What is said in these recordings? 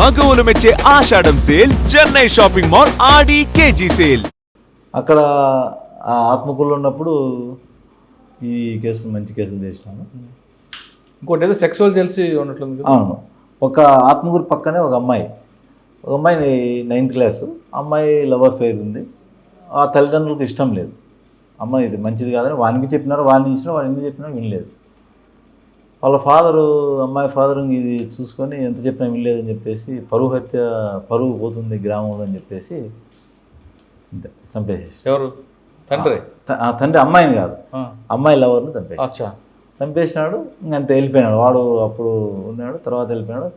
మగవులు మెచ్చే Ashadham sale Chennai shopping mall Aadi KG sale. అక్కడ ఆ ఆత్మకూరులో ఉన్నప్పుడు ఈ కేసులు మంచి కేసులు చేసినాను ఇంకోటి ఏదో సెక్సువల్ తెలిసి ఉన్నట్లుంది కదా. అవును. ఒక ఆత్మకూరు పక్కనే ఒక అమ్మాయి. ఒక అమ్మాయి నైన్త్ క్లాసు. అమ్మాయి లవ్ అఫేర్ ఉంది. ఆ తల్లిదండ్రులకు ఇష్టం లేదు. అమ్మాయి ఇది మంచిది కాదని వానికి చెప్పినారు వాడిని ఇచ్చినా వాడు ఎన్ని చెప్పినా వినలేదు. వాళ్ళ ఫాదరు అమ్మాయి ఫాదర్ ఇది చూసుకొని ఎంత చెప్పినా వినలేదని చెప్పేసి పరువు హత్య పరువు పోతుంది గ్రామంలో అని చెప్పేసి అంతే చంపేసేసి ఎవరు? తండ్రి? ఆ తండ్రి అమ్మాయిని కాదు. అమ్మాయి లవర్ని చంపేసి చంపేసినాడు ఇంకంత వెళ్ళిపోయినాడు. వాడు అప్పుడు ఉన్నాడు తర్వాత వెళ్ళిపోయినాడు.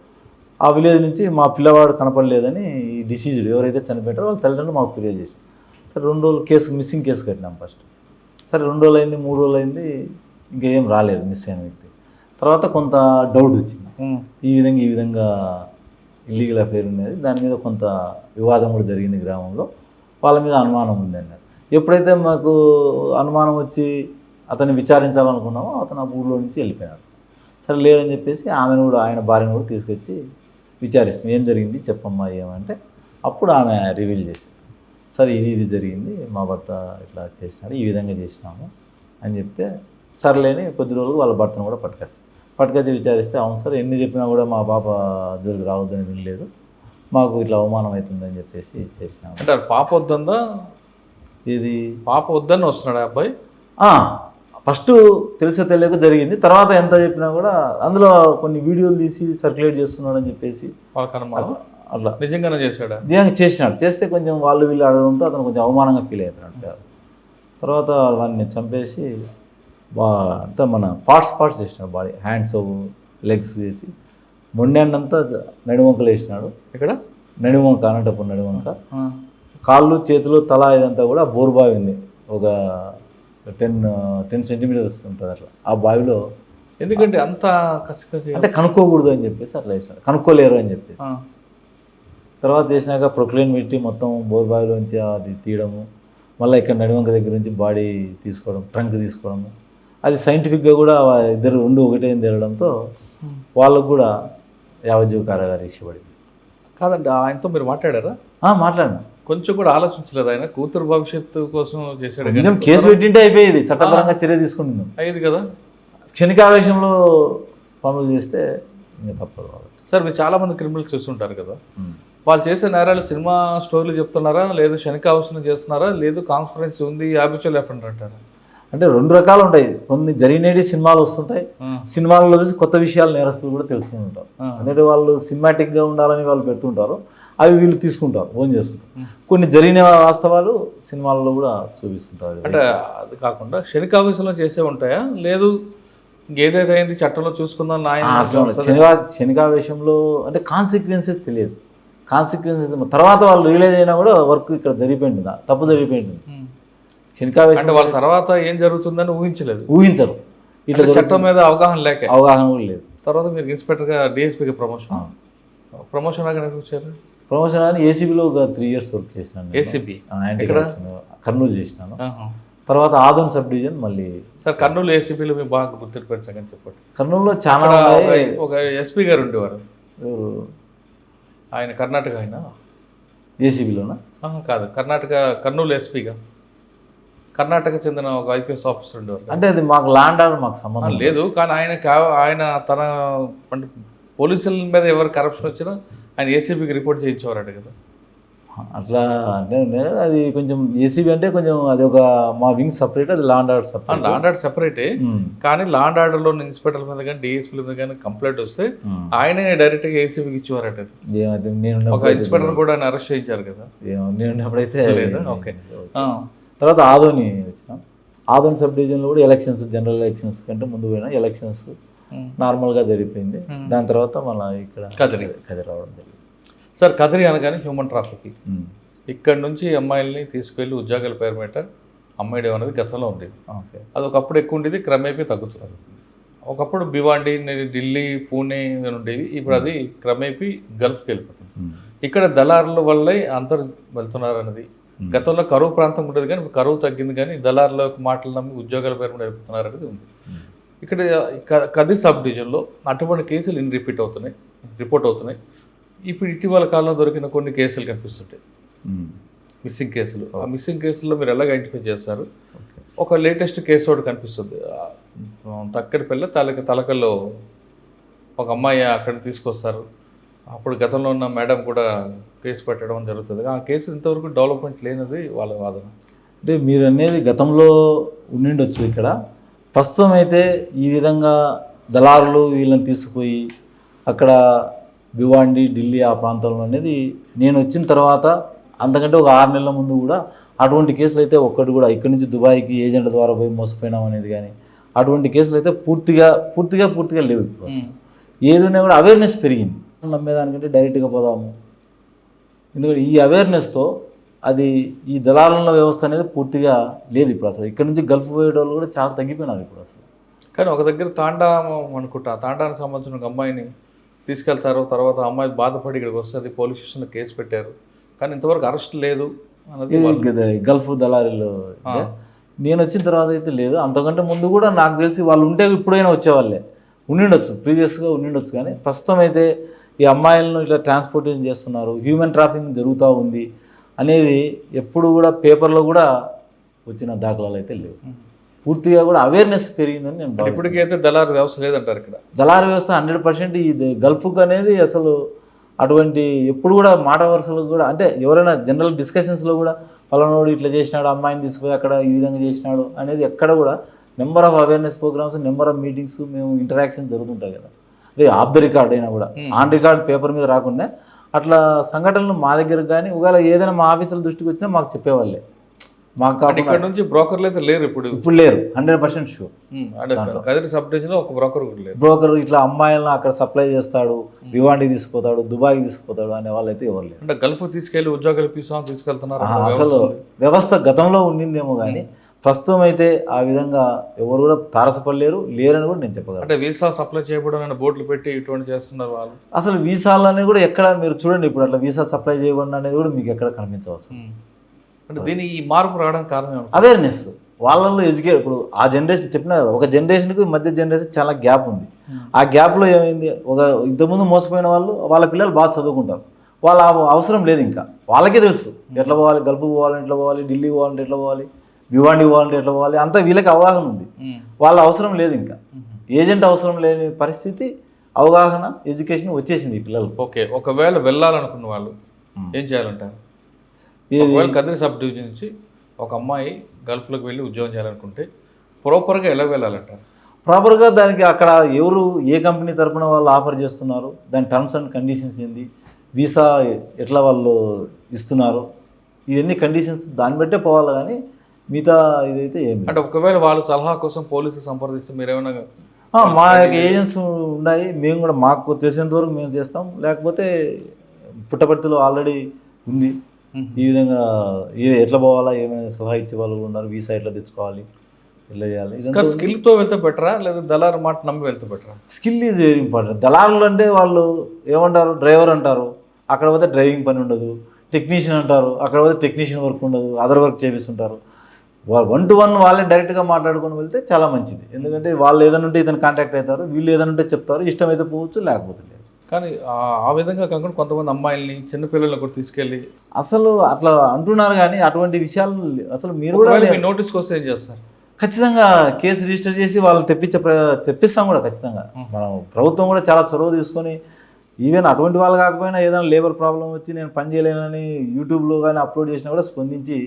ఆ విలేజ్ నుంచి మా పిల్లవాడు కనపడలేదని ఈ డిసీజ్డ్ ఎవరైతే చనిపోయారో వాళ్ళ తల్లిదండ్రులు మాకు ఫిర్యాదు చేశారు. సరే రెండు రోజులు కేసు మిస్సింగ్ కేసు కట్టినాం ఫస్ట్ సరే రెండు రోజులు అయింది మూడు రోజులు అయింది ఇంకేం రాలేదు మిస్ అయిన వ్యక్తి. తర్వాత కొంత డౌట్ వచ్చింది. ఈ విధంగా ఈ విధంగా ఇల్లీగల్ అఫేర్ ఉన్నది. దాని మీద కొంత వివాదం కూడా జరిగింది గ్రామంలో. వాళ్ళ మీద అనుమానం ఉంది అన్నారు. ఎప్పుడైతే మాకు అనుమానం వచ్చి అతన్ని విచారించాలనుకున్నామో అతను ఆ ఊళ్ళో నుంచి వెళ్ళిపోయినాడు. సరే లేదని చెప్పేసి ఆమెను కూడా ఆయన భార్యను కూడా తీసుకొచ్చి విచారిస్తాం ఏం జరిగింది? చెప్పమ్మా ఏమంటే అప్పుడు ఆమె రివీల్ చేసింది. సరే ఇది ఇది జరిగింది మా భర్త ఇట్లా చేసినాడు ఈ విధంగా చేసినాము అని చెప్తే సర్లేని కొద్ది రోజులు వాళ్ళ భర్తను కూడా పట్టుకొస్తాం. పట్టుకొచ్చి విచారిస్తే అవును సార్ ఎన్ని చెప్పినా కూడా మా పాప జోలికి రావద్దని వినలేదు. మాకు ఇట్లా అవమానం అవుతుందని చెప్పేసి చేసినాము. అంటే పాప వద్దందా? ఇది పాప వద్దని వస్తున్నాడు అబ్బాయి? ఫస్ట్ తెలిసే తెలియక జరిగింది. తర్వాత ఎంత చెప్పినా కూడా అందులో కొన్ని వీడియోలు తీసి సర్క్యులేట్ చేస్తున్నాడని చెప్పేసి వాళ్ళకి అట్లా. నిజంగానే చేశాడా? నిజంగా చేసినాడు. చేస్తే కొంచెం వాళ్ళు వీళ్ళు అడగడంతో అతను కొంచెం అవమానంగా ఫీల్ అవుతున్నాడు తర్వాత వాడిని చంపేసి బా అంతా మన పార్ట్స్ పార్ట్స్ చేసినాడు బాడీ హ్యాండ్స్ లెగ్స్ చేసి. మొండాన్నంతా నడివంకలు వేసినాడు. ఇక్కడ నడివంక అనంతపురం నడివంక కాళ్ళు చేతులు తల ఇదంతా కూడా బోరు బావి ఉంది. ఒక టెన్ టెన్ సెంటీమీటర్స్ ఉంటుంది అట్లా. ఆ బావిలో ఎందుకంటే అంత కసికసి అంటే కనుక్కోకూడదు అని చెప్పేసి అట్లా వేసినాడు. కనుక్కోలేరు అని చెప్పేసి. తర్వాత చేసినాక ప్రొక్లైన్ పెట్టి మొత్తం బోర్ బావిలోంచి అది తీయడము మళ్ళీ ఇక్కడ నడివంక దగ్గర నుంచి బాడీ తీసుకోవడం ట్రంక్ తీసుకోవడము. అది సైంటిఫిక్గా కూడా ఇద్దరు రెండు ఒకటే తేలడంతో ఉమ్. వాళ్ళకు కూడా యావజ్జీవ కారాగారి ఇష్టపడింది కాదండి ఆయనతో మీరు మాట్లాడారా? మాట్లాడినా. కొంచెం కూడా ఆలోచించలేదు ఆయన కూతురు భవిష్యత్తు కోసం చేశాడు కొంచెం కేసు పెట్టింటే అయిపోయేది చట్టపరంగా చర్య తీసుకుంటున్నాం అయ్యేది కదా? క్షణికావేశంలో పనులు చేస్తే తప్పదు. సార్ మీరు చాలా మంది క్రిమినల్స్ చూస్తుంటారు కదా. వాళ్ళు చేసే నేరాలు సినిమా స్టోరీలు చెప్తున్నారా? లేదు శనికావసరం చేస్తున్నారా? లేదు కాన్ఫరెన్స్ ఉంది హ్యాబిచువల్ ఎఫెండర్ అంటారా. అంటే రెండు రకాలు ఉంటాయి. కొన్ని జరిగినవి సినిమాలు వస్తుంటాయి. సినిమాలలో చూసి కొత్త విషయాలు నేరస్తులు కూడా తెలుసుకుని ఉంటారు. ఎందుకంటే వాళ్ళు సినిమాటిక్గా ఉండాలని వాళ్ళు పెడుతుంటారు. అవి వీళ్ళు తీసుకుంటారు ఓన్ చేసుకుంటారు. కొన్ని జరిగిన వాస్తవాలు సినిమాలలో కూడా చూపిస్తుంటారు. అంటే అది కాకుండా శనికావేశంలో చేసే ఉంటాయా? లేదు ఇంకేదైతే అయింది చట్టంలో చూసుకుందాం. శనిగా శనికావేశంలో అంటే కాన్సిక్వెన్సెస్ తెలియదు. కాన్సిక్వెన్సెస్ తర్వాత వాళ్ళు రియలైజ్ అయినా కూడా వర్క్ ఇక్కడ జరిగిపోయింది తప్పు జరిగిపోయింది. ఉం. శనికావేశం అంటే వాళ్ళ తర్వాత ఏం జరుగుతుందని ఊహించలేదు. ఊహించరు. ఇట్లా చట్టం. మీద అవగాహన లేక. అవగాహన కూడా లేదు. తర్వాత మీరు ఇన్స్పెక్టర్గా డిఎస్పీకి ప్రమోషన్. ప్రమోషన్ లాగా వచ్చారు? ప్రమోషన్ అని ఏసీబీలో ఒక త్రీ ఇయర్స్ వర్క్ చేసినాను నేను. ఏసీబీ? కరప్షన్. కర్నూలు చేసినాను. తర్వాత ఆదోన్ సబ్ డివిజన్ మళ్ళీ సార్ కర్నూలు ఏసీపీలో మీరు బాగా గుర్తుపెట్టారని చెప్పండి. కర్నూలులో చాలా అక్కడ. ఒక- ఎస్పీ గారు ఉండేవారు. ఆయన కర్ణాటక ఆయన? ఏసీబీలోనా? కాదు. కర్ణాటక కర్నూలు ఎస్పీగా. కర్ణాటక చెందిన ఒక ఐపీఎస్ ఆఫీసర్ ఉండేవారు. అంటే అది మాకు ల్యాండ్ ఆర్డర్ మాకు సంబంధం లేదు. కానీ ఆయన ఆయన తన అంటే పోలీసుల మీద ఎవరు కరప్షన్ వచ్చినా ఆయన ఏసీబీకి రిపోర్ట్ చేయించేవారట కదా. అట్లా అంటే అది కొంచెం ఏసీబీ అంటే కొంచెం అది ఒక మా వింగ్ సపరేట్ అది land order separate land order సెపరేటే కానీ లాండ్ ఆర్డర్లో ఇన్స్పెక్టర్ల మీద కానీ డిఎస్పీల మీద కానీ కంప్లైంట్ వస్తే ఆయనే డైరెక్ట్గా ఏసీబీకి ఇచ్చేవారట. నేను ఒక ఇన్స్పెక్టర్ కూడా ఆయన అరెస్ట్ చేయించారు కదా. నేను ఉన్నప్పుడైతే లేదా? ఓకే. తర్వాత ఆదోని వచ్చినాం. ఆదోని సబ్ డివిజన్లో కూడా ఎలక్షన్స్ జనరల్ ఎలక్షన్స్ కంటే ముందు పోయినా ఎలక్షన్స్. నార్మల్గా జరిగిపోయింది. Hmm. దాని తర్వాత మళ్ళీ ఇక్కడ కదిరి. కదిరి రావడం జరిగింది. సార్ కదిరి అనగానే హ్యూమన్ ట్రాఫికింగ్. ఇక్కడ నుంచి అమ్మాయిల్ని తీసుకెళ్ళి ఉద్యోగాల పేరు మీద అమ్మాయిడం అనేది గతంలో ఉండేది. ఓకే. అది ఒకప్పుడు ఎక్కువ ఉండేది క్రమేపీ తగ్గుతున్నారు ఒకప్పుడు భివాండి ఢిల్లీ పూణే ఉండేవి ఇప్పుడు అది క్రమేపీ గల్ఫ్కి వెళ్ళిపోతుంది. ఇక్కడ దళారుల వల్లే అందరు వెళ్తున్నారు అన్నది. గతంలో కరువు ప్రాంతం ఉండేది కానీ కరువు తగ్గింది కానీ దళారుల మాటలు నమ్మి ఉద్యోగాల పేరు మీద నడుపుతున్నారు అనేది ఉంది. ఇక్కడ కదిరి సబ్ డివిజన్లో అటువంటి కేసులు ఇన్ని రిపీట్ అవుతున్నాయి రిపోర్ట్ అవుతున్నాయి. ఇప్పుడు ఇటీవల కాలంలో దొరికిన కొన్ని కేసులు కనిపిస్తుంటాయి. ఉమ్. మిస్సింగ్ కేసులు. ఆ మిస్సింగ్ కేసుల్లో మీరు ఎలా ఐడెంటిఫై చేస్తారు? ఒక లేటెస్ట్ కేసు ఒకటి కనిపిస్తుంది. ఆ, తక్కడిపల్లి తలక తలకల్లో ఒక అమ్మాయి అక్కడ తీసుకొస్తారు. అప్పుడు గతంలో ఉన్న మేడం కూడా కేసు పెట్టడం జరుగుతుంది. ఆ కేసు ఇంతవరకు డెవలప్మెంట్ లేనిది వాళ్ళ వాదన. అంటే మీరు అనేది గతంలో ఉండిండొచ్చు ఇక్కడ. ప్రస్తుతం అయితే ఈ విధంగా దళారులు వీళ్ళని తీసుకుపోయి అక్కడ భివాండి ఢిల్లీ ఆ ప్రాంతంలో అనేది నేను వచ్చిన తర్వాత అంతకంటే ఒక ఆరు నెలల ముందు కూడా అటువంటి కేసులు అయితే ఒక్కటి కూడా ఇక్కడి నుంచి దుబాయ్కి ఏజెంట్ ద్వారా పోయి మోసపోయినాం అనేది కానీ అటువంటి కేసులు అయితే పూర్తిగా పూర్తిగా పూర్తిగా లేవు ఇప్పుడు అసలు. ఏది ఉన్నా కూడా అవేర్నెస్ పెరిగింది. నమ్మేదానికంటే డైరెక్ట్గా పోదాము. ఎందుకంటే ఈ అవేర్నెస్తో అది ఈ దళారుల వ్యవస్థ అనేది పూర్తిగా లేదు ఇప్పుడు అసలు. ఇక్కడ నుంచి గల్ఫ్ పోయేటోళ్ళు కూడా చాలా తగ్గిపోయినారు ఇప్పుడు అసలు. కానీ ఒక దగ్గర తాండా అనుకుంటా. తాండానికి సంబంధించిన ఒక అమ్మాయిని తీసుకెళ్తారు తర్వాత అమ్మాయి బాధపడి ఇక్కడికి వస్తుంది పోలీస్ స్టేషన్లో కేసు పెట్టారు. కానీ ఇంతవరకు అరెస్ట్ లేదు అన్నది గల్ఫ్ దళారీలు. నేను వచ్చిన తర్వాత అయితే లేదు. అంతకంటే ముందు కూడా నాకు తెలిసి వాళ్ళు ఉంటే ఇప్పుడైనా వచ్చేవాళ్ళే. ఉండిండొచ్చు ప్రీవియస్గా ఉండిండొచ్చు. కానీ ప్రస్తుతం అయితే ఈ అమ్మాయిలను ఇట్లా ట్రాన్స్పోర్టేషన్ చేస్తున్నారు. హ్యూమన్ ట్రాఫికింగ్ జరుగుతూ ఉంది అనేది ఎప్పుడు కూడా పేపర్లో కూడా వచ్చిన దాఖలాలు అయితే లేవు. పూర్తిగా కూడా అవేర్నెస్ పెరిగిందని నేను. ఇప్పటికైతే దళారు వ్యవస్థ లేదంటారు ఇక్కడ దళారు వ్యవస్థ హండ్రెడ్ పర్సెంట్ ఇది గల్ఫ్కి అనేది అసలు అటువంటి ఎప్పుడు కూడా మాట వరుసలకు కూడా అంటే ఎవరైనా జనరల్ డిస్కషన్స్లో కూడా పలానోడు ఇట్లా చేసినాడు అమ్మాయిని తీసుకుపోయి అక్కడ ఈ విధంగా చేసినాడు అనేది ఎక్కడ కూడా number of awareness programs number of meetings మేము ఇంటరాక్షన్ జరుగుతుంటాయి కదా అదే ఆఫ్ ద రికార్డ్ అయినా కూడా. ఆన్ రికార్డ్ పేపర్ మీద రాకుండా అట్లా సంఘటనలు మా దగ్గర కానీ ఒకవేళ ఏదైనా మా ఆఫీసుల దృష్టికి వచ్చినా మాకు చెప్పేవాళ్ళే మాకు ఇక్కడ నుంచి బ్రోకర్లు అయితే లేరు ఇప్పుడు. ఇప్పుడు లేరు hundred percent sure. Kadiri sub ఒక బ్రోకర్ కూడా లేరు. బ్రోకర్ ఇట్లా అమ్మాయిలను అక్కడ సప్లై చేస్తాడు భివాండి తీసుకుపోతాడు దుబాయ్కి తీసుకుపోతాడు అనే వాళ్ళు అయితే ఎవరు లేరు. అంటే గల్ఫ్ తీసుకెళ్ళి ఉద్యోగాలు ఇప్పిస్తామని తీసుకెళ్తున్నారు అసలు వ్యవస్థ గతంలో ఉండిందేమో కానీ ప్రస్తుతం అయితే ఆ విధంగా ఎవరు కూడా తారసపడలేరు లేరని కూడా నేను చెప్పగలను. అంటే వీసా సప్లై చేయబడిన బోర్డులు పెట్టి ఇటువంటి చేస్తున్నారు వాళ్ళు. అసలు వీసాలు అనేది కూడా ఎక్కడ మీరు చూడండి ఇప్పుడు అట్లా వీసా సప్లై చేయబడిన అనేది కూడా మీకు ఎక్కడ కనిపించవచ్చు. అంటే దీని ఈ మార్పు రావడానికి కారణం? అవేర్నెస్ వాళ్ళల్లో ఎడ్యుకేట్ ఇప్పుడు ఆ జనరేషన్ చెప్పినా కదా ఒక జనరేషన్కి మధ్య జనరేషన్ చాలా గ్యాప్ ఉంది. ఆ గ్యాప్లో ఏమైంది? ఒక ఇంతకుముందు మోసపోయిన వాళ్ళు వాళ్ళ పిల్లలు బాగా చదువుకుంటారు. వాళ్ళ అవ- అవసరం లేదు ఇంకా. వాళ్ళకే తెలుసు. ఎట్లా పోవాలి? గల్పు పోవాలి ఎట్లా పోవాలి? ఢిల్లీ పోవాలంటే ఎట్లా పోవాలి? భివాండి పోవాలంటే ఎట్లా పోవాలి? అంతా వీళ్ళకి అవగాహన ఉంది. ఉమ్. వాళ్ళ అవసరం లేదు ఇంకా. ఏజెంట్ అవసరం లేని పరిస్థితి అవగాహన ఎడ్యుకేషన్ వచ్చేసింది ఈ పిల్లలకు. ఓకే ఒకవేళ వెళ్ళాలనుకున్న వాళ్ళు. ఏం చేయాలంటారు? ఒకవేళ కదిరి సబ్ డివిజన్ నుంచి ఒక అమ్మాయి గల్ఫ్లోకి వెళ్ళి ఉద్యోగం చేయాలనుకుంటే ప్రాపర్గా ఎలా వెళ్ళాలంటారు ప్రాపర్గా దానికి అక్కడ ఎవరు ఏ కంపెనీ తరపున వాళ్ళు ఆఫర్ చేస్తున్నారు? దాని టర్మ్స్ అండ్ కండిషన్స్ ఏంది? వీసా ఎట్లా వాళ్ళు ఇస్తున్నారు? ఇవన్నీ కండిషన్స్ దాన్ని బట్టే పోవాలి కానీ మిగతా ఇదైతే ఏమి అంటే ఒకవేళ వాళ్ళు సలహా కోసం పోలీసు సంప్రదిస్తే మీరేమైనా మా యొక్క ఏజెంట్స్ ఉన్నాయి. మేము కూడా మాకు తెలిసినంత వరకు మేము చేస్తాం. లేకపోతే పుట్టపర్తిలో ఆల్రెడీ ఉంది. ఈ విధంగా ఏ ఎట్లా పోవాలా ఏమైనా సలహా ఇచ్చే వాళ్ళు ఉన్నారు వీసా ఎట్లా తెచ్చుకోవాలి ఎట్లా చేయాలి. స్కిల్తో వెళ్తే బెటరా లేదా దళారు మాట నమ్మి వెళ్తే బెటరా స్కిల్ ఈజ్ వెరీ ఇంపార్టెంట్ దళారులు అంటే వాళ్ళు ఏమంటారు? డ్రైవర్ అంటారు. అక్కడ పోతే డ్రైవింగ్ పని ఉండదు. టెక్నీషియన్ అంటారు. అక్కడ పోతే టెక్నీషియన్ వర్క్ ఉండదు. అదర్ వర్క్ చేపిస్తుంటారు. వన్ టు వన్ వాళ్ళే డైరెక్ట్గా మాట్లాడుకొని వెళ్తే చాలా మంచిది. ఎందుకంటే వాళ్ళు ఏదైనా ఉంటే ఇతను కాంటాక్ట్ అవుతారు. వీళ్ళు ఏదైనా ఉంటే చెప్తారు. ఇష్టమైతే పోవచ్చు లేకపోతే లేదు. కానీ ఆ- విధంగా కాకుండా కొంతమంది అమ్మాయిల్ని చిన్నపిల్లల్ని కూడా తీసుకెళ్ళి అసలు అట్లా అంటున్నారు కానీ అటువంటి విషయాలు అసలు మీరు కూడా నోటీస్కి వస్తే ఏం చేస్తారు? ఖచ్చితంగా కేసు రిజిస్టర్ చేసి వాళ్ళు తెప్పించే తెప్పిస్తాం కూడా ఖచ్చితంగా. మనం ప్రభుత్వం కూడా చాలా చొరవ తీసుకొని ఈవెన్ అటువంటి వాళ్ళు కాకపోయినా ఏదైనా లేబర్ ప్రాబ్లం వచ్చి నేను పని చేయలేనని యూట్యూబ్లో కానీ అప్లోడ్ చేసినా కూడా స్పందించి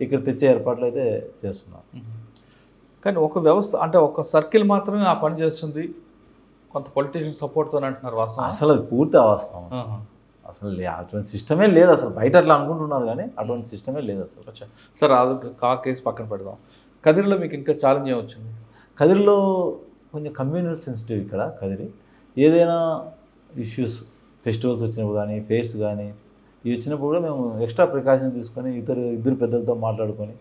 ఇక్కడ తెచ్చే ఏర్పాట్లు అయితే చేస్తున్నాం. కానీ ఒక వ్యవస్థ అంటే ఒక సర్కిల్ మాత్రమే ఆ పని చేస్తుంది. కొంత పొలిటీషియన్ సపోర్ట్తో అంటున్నారు వాస్తవం. అసలు అది పూర్తి అవస్థం అసలు. అటువంటి సిస్టమే లేదు అసలు. బయట అట్లా అనుకుంటున్నారు కానీ అటువంటి సిస్టమే లేదు అసలు. సరే అది కా కేసు పక్కన పెడదాం. కదిరిలో మీకు ఇంకా ఛాలెంజ్ ఏమొచ్చింది? కదిరిలో కొంచెం కమ్యూనల్ సెన్సిటివ్ ఇక్కడ కదిరి. ఏదైనా ఇష్యూస్ ఫెస్టివల్స్ వచ్చినప్పుడు కానీ ఫేర్స్ కానీ ఇవి వచ్చినప్పుడు కూడా మేము ఎక్స్ట్రా ప్రికాషన్ తీసుకొని ఇద్దరు ఇద్దరు పెద్దలతో మాట్లాడుకొని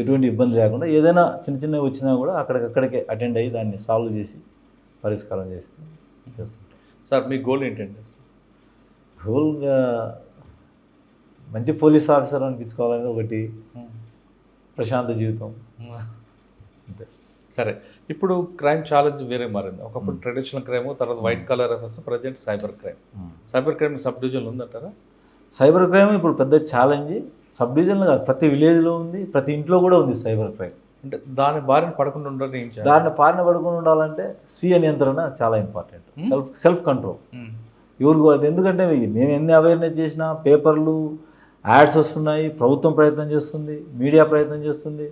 ఎటువంటి ఇబ్బంది లేకుండా ఏదైనా చిన్న చిన్నవి వచ్చినా కూడా అక్కడికక్కడికే అటెండ్ అయ్యి దాన్ని సాల్వ్ చేసి పరిష్కారం చేసి చేస్తుంటాం. సార్ మీ గోల్ ఏంటండి? హోల్గా మంచి పోలీస్ ఆఫీసర్ అనిపించుకోవాలని ఒకటి. ప్రశాంత జీవితం. అంతే సరే ఇప్పుడు క్రైమ్ ఛాలెంజ్ వేరే మారింది. ఒకప్పుడు ట్రెడిషనల్ క్రైమ్ తర్వాత white collar affairs present cyber crime. Cyber crime sub డివిజన్లు ఉందంటారా? సైబర్ క్రైమ్ ఇప్పుడు పెద్ద ఛాలెంజ్ సబ్ డివిజన్లో కాదు ప్రతి విలేజ్లో ఉంది ప్రతి ఇంట్లో కూడా ఉంది సైబర్ క్రైమ్ అంటే దాని బారిన పడకుండా చేయాలి దాన్ని పారిన పడుకుని ఉండాలంటే స్వీయ నియంత్రణ చాలా ఇంపార్టెంట్. Self self control. ఎవరికి అది ఎందుకంటే మేము ఎన్ని అవేర్నెస్ చేసినా పేపర్లు యాడ్స్ వస్తున్నాయి ప్రభుత్వం ప్రయత్నం చేస్తుంది మీడియా ప్రయత్నం చేస్తుంది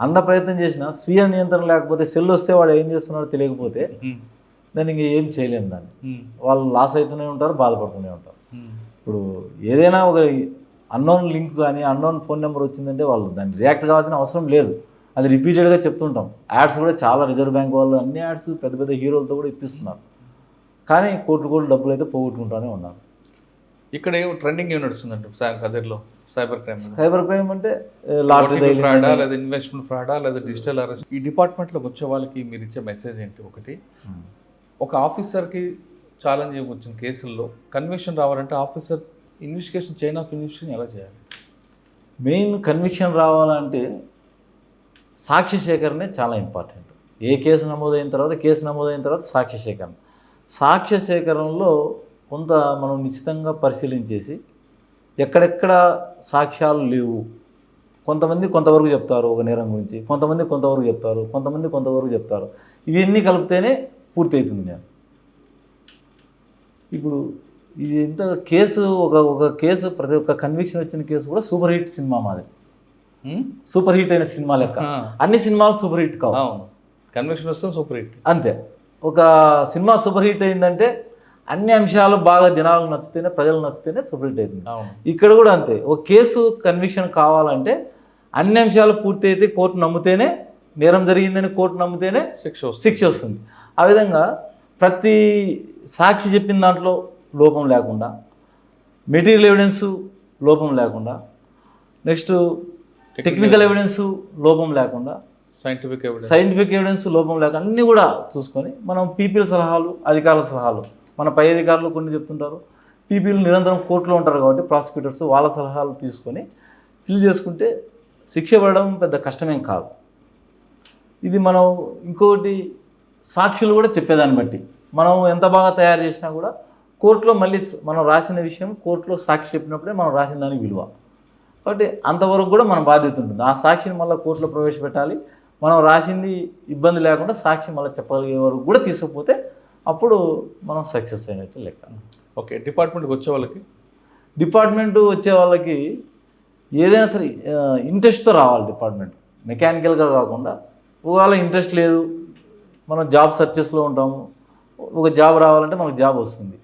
అంత ప్రయత్నం చేసినా స్వీయ నియంత్రణ లేకపోతే సెల్ వస్తే వాడు ఏం చేస్తున్నాడో తెలియకపోతే. దాన్ని ఇంక ఏం చేయలేము దాన్ని. వాళ్ళు లాస్ అవుతూనే ఉంటారు బాధపడుతూనే ఉంటారు. ఇప్పుడు ఏదైనా ఒక అన్నోన్ లింక్ కానీ అన్నోన్ ఫోన్ నెంబర్ వచ్చిందంటే వాళ్ళు దాన్ని రియాక్ట్ కావాల్సిన అవసరం లేదు. అది రిపీటెడ్గా చెప్తుంటాం. యాడ్స్ కూడా చాలా రిజర్వ్ బ్యాంక్ వాళ్ళు అన్ని యాడ్స్ పెద్ద పెద్ద హీరోలతో కూడా ఇప్పిస్తున్నారు. కానీ కోట్లు కోట్లు డబ్బులు అయితే పోగొట్టుకుంటూనే ఉన్నారు. ఇక్కడ ఏమో ట్రెండింగ్ ఏమి నడుస్తుందంట కదిర్లో సైబర్ క్రైమ్ సైబర్ క్రైమ్ అంటే లాటరీ ఫ్రాడా లేదా ఇన్వెస్ట్మెంట్ ఫ్రాడా లేదా డిజిటల్ అరెస్ట్ ఈ డిపార్ట్మెంట్లోకి వచ్చే వాళ్ళకి మీరు ఇచ్చే మెసేజ్ ఏంటి ఒకటి? ఒక ఆఫీసర్కి ఛాలెంజ్ వచ్చిన కేసుల్లో కన్విక్షన్ రావాలంటే officer investigation chain of investigation ఎలా చేయాలి? మెయిన్ కన్విక్షన్ రావాలంటే సాక్షి సేకరణే చాలా ఇంపార్టెంట్ ఏ కేసు నమోదైన తర్వాత కేసు నమోదైన తర్వాత సాక్ష్య సేకరణ. సాక్ష్య సేకరణలో కొంత మనం నిశ్చితంగా పరిశీలించేసి ఎక్కడెక్కడ సాక్ష్యాలు లేవు. కొంతమంది కొంతవరకు చెప్తారు ఒక నేరం గురించి కొంతమంది కొంతవరకు చెప్తారు కొంతమంది కొంతవరకు చెప్తారు. ఇవన్నీ కలిపితేనే పూర్తి అవుతుంది నేను ఇప్పుడు ఇది ఎంత కేసు ఒక ఒక కేసు ప్రతి ఒక్క కన్విక్షన్ వచ్చిన కేసు కూడా సూపర్ హిట్ సినిమా మాది? సూపర్ హిట్ అయిన సినిమా లెక్క. అన్ని సినిమాలు సూపర్ హిట్ కావు. కన్విక్షన్ వస్తే సూపర్ హిట్. అంతే. ఒక సినిమా సూపర్ హిట్ అయిందంటే అన్ని అంశాలు బాగా జనాలకు నచ్చితేనే ప్రజలకు నచ్చితేనే సూపర్ హిట్ అవుతుంది. ఇక్కడ కూడా అంతే. ఒక కేసు కన్విక్షన్ కావాలంటే అన్ని అంశాలు పూర్తి అయితే కోర్టు నమ్మితేనే నేరం జరిగిందని కోర్టు నమ్మితేనే శిక్ష వస్తుంది. శిక్ష వస్తుంది. ఆ విధంగా ప్రతి సాక్షి చెప్పిన దాంట్లో లోపం లేకుండా మెటీరియల్ ఎవిడెన్స్ లోపం లేకుండా నెక్స్ట్ టెక్నికల్ ఎవిడెన్స్ లోపం లేకుండా సైంటిఫిక్ ఎవిడెన్స్ సైంటిఫిక్ ఎవిడెన్స్ లోపం లేకుండా అన్నీ కూడా చూసుకొని మనం పీపీల సలహాలు అధికారుల సలహాలు మన పై అధికారులు కొన్ని చెప్తుంటారు. పీపీలు నిరంతరం కోర్టులో ఉంటారు కాబట్టి ప్రాసిక్యూటర్స్ వాళ్ళ సలహాలు తీసుకొని ఫిల్ చేసుకుంటే శిక్ష పడడం పెద్ద కష్టమేం కాదు. ఇది మనం ఇంకొకటి సాక్షులు కూడా చెప్పేదాన్ని బట్టి. మనం ఎంత బాగా తయారు చేసినా కూడా కోర్టులో మళ్ళీ మనం రాసిన విషయం కోర్టులో సాక్షి చెప్పినప్పుడే మనం రాసిన దానికి విలువ. కాబట్టి అంతవరకు కూడా మన బాధ్యత ఉంటుంది. ఆ సాక్షిని మళ్ళీ కోర్టులో ప్రవేశపెట్టాలి. మనం రాసింది ఇబ్బంది లేకుండా సాక్షి మళ్ళీ చెప్పగలిగే వరకు కూడా తీసుకుపోతే అప్పుడు మనం సక్సెస్ అయినట్టు లెక్క. ఓకే. డిపార్ట్మెంట్కి వచ్చే వాళ్ళకి? డిపార్ట్మెంట్ వచ్చే వాళ్ళకి ఏదైనా సరే ఇంట్రెస్ట్తో రావాలి డిపార్ట్మెంట్. మెకానికల్గా కాకుండా ఒకవేళ ఇంట్రెస్ట్ లేదు మనం జాబ్ సర్చెస్లో ఉంటాము ఒక జాబ్ రావాలంటే మనకు జాబ్ వస్తుంది.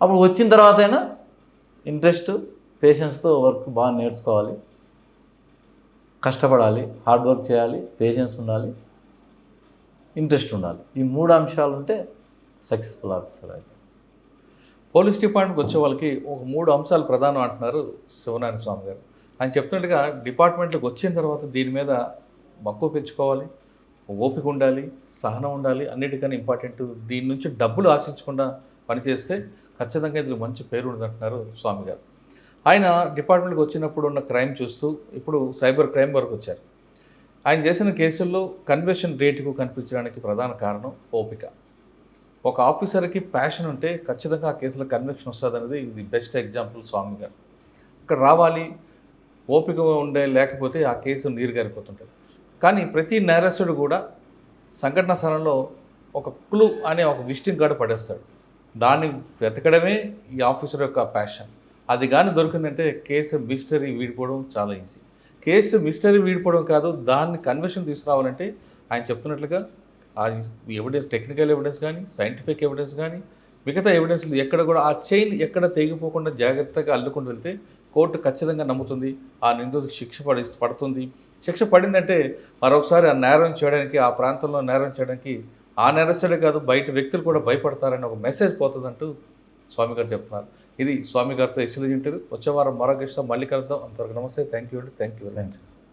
అప్పుడు వచ్చిన తర్వాత అయినా ఇంట్రెస్ట్ పేషెన్స్తో వర్క్ బాగా నేర్చుకోవాలి. కష్టపడాలి హార్డ్ వర్క్ చేయాలి పేషెన్స్ ఉండాలి ఇంట్రెస్ట్ ఉండాలి. ఈ మూడు అంశాలు ఉంటే సక్సెస్ఫుల్ ఆఫీసర్ అయితే. పోలీస్ డిపార్ట్మెంట్కి వచ్చే వాళ్ళకి ఒక మూడు అంశాలు ప్రధానం అంటున్నారు శివనారాయణ స్వామి గారు. ఆయన చెప్తున్నట్టుగా డిపార్ట్మెంట్లోకి వచ్చిన తర్వాత దీని మీద మక్కువ పెంచుకోవాలి. ఓపిక ఉండాలి సహనం ఉండాలి అన్నిటికన్నా ఇంపార్టెంట్ దీని నుంచి డబ్బులు ఆశించకుండా పనిచేస్తే ఖచ్చితంగా ఇందులో మంచి పేరు ఉందంటున్నారు స్వామి గారు ఆయన డిపార్ట్మెంట్కి వచ్చినప్పుడు ఉన్న క్రైమ్ చూస్తూ ఇప్పుడు సైబర్ క్రైమ్ వరకు వచ్చారు. ఆయన చేసిన కేసుల్లో కన్వెషన్ రేటుకు కనిపించడానికి ప్రధాన కారణం ఓపిక. ఒక ఆఫీసర్కి ప్యాషన్ ఉంటే ఖచ్చితంగా ఆ కేసులో కన్వెక్షన్ వస్తుంది అనేది ఇది బెస్ట్ ఎగ్జాంపుల్ స్వామి గారు ఇక్కడ రావాలి ఓపిక ఉండే లేకపోతే ఆ కేసు నీరు గారిపోతుంటుంది. కానీ ప్రతి నేరస్తుడు కూడా సంఘటన స్థలంలో ఒక క్లూ అనే ఒక విజిటింగ్ కార్డు పడేస్తాడు. దాన్ని వెతకడమే ఈ ఆఫీసర్ యొక్క ప్యాషన్. అది కానీ దొరికిందంటే కేసు మిస్టరీ వీడిపోవడం చాలా ఈజీ. కేసు మిస్టరీ వీడిపోవడం కాదు దాన్ని కన్వెషన్ తీసుకురావాలంటే ఆయన చెప్తున్నట్లుగా అది ఎవిడెన్స్ టెక్నికల్ ఎవిడెన్స్ కానీ సైంటిఫిక్ ఎవిడెన్స్ కానీ మిగతా ఎవిడెన్స్లు ఎక్కడ కూడా ఆ చైన్ ఎక్కడ తెగిపోకుండా జాగ్రత్తగా అల్లుకుంటూ వెళ్తే కోర్టు ఖచ్చితంగా నమ్ముతుంది. ఆ నిందితుడికి శిక్ష పడి పడుతుంది. శిక్ష పడిందంటే మరొకసారి ఆ నేరం చేయడానికి ఆ ప్రాంతంలో నేరం చేయడానికి ఆ నేరస్తుడే కాదు బయట వ్యక్తులు కూడా భయపడతారని ఒక మెసేజ్ పోతుందంటూ స్వామి గారు చెప్తున్నారు. ఇది స్వామి గారితో ఎక్సలెంట్ ఇంటర్వ్యూ వచ్చే వారం మరొక ఇష్టం మళ్ళీ కలుద్దాం. అంతవరకు నమస్తే. థ్యాంక్ యూ అండి. Thank you thank you